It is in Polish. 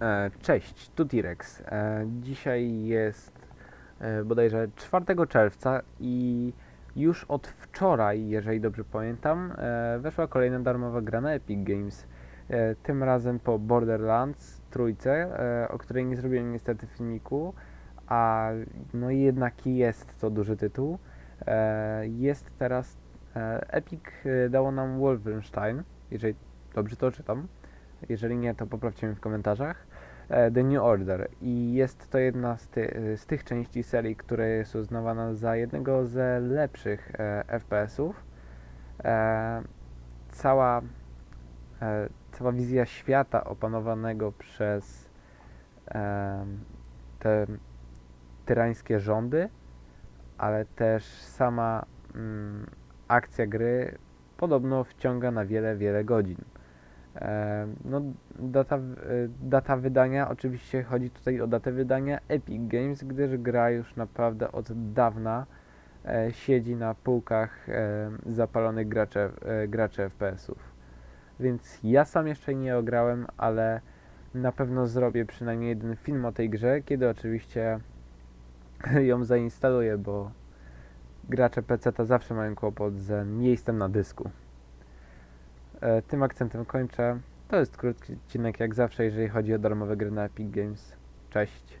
E, Cześć, tu T-Rex. E, Dzisiaj jest e, bodajże 4 czerwca i już od wczoraj, jeżeli dobrze pamiętam, weszła kolejna darmowa gra na Epic Games. Tym razem po Borderlands trójce, o której nie zrobiłem niestety filmiku, a no jednak jest to duży tytuł. Jest teraz Epic dało nam Wolfenstein, jeżeli dobrze to czytam. Jeżeli nie, to poprawcie mnie w komentarzach. e, The New Order i jest to jedna z, ty, z tych części serii, która jest uznawana za jednego z lepszych e, FPS-ów. E, cała, e, cała wizja świata opanowanego przez e, te tyrańskie rządy, ale też sama mm, akcja gry podobno wciąga na wiele, wiele godzin. No, data, e, data wydania, oczywiście chodzi tutaj o datę wydania Epic Games, gdyż gra już naprawdę od dawna e, siedzi na półkach zapalonych graczy, e, graczy FPS-ów. Więc ja sam jeszcze nie ograłem, ale na pewno zrobię przynajmniej jeden film o tej grze, kiedy oczywiście ją zainstaluję, bo gracze PC zawsze mają kłopot z miejscem na dysku. E, Tym akcentem kończę. To jest krótki odcinek jak zawsze, jeżeli chodzi o darmowe gry na Epic Games. Cześć.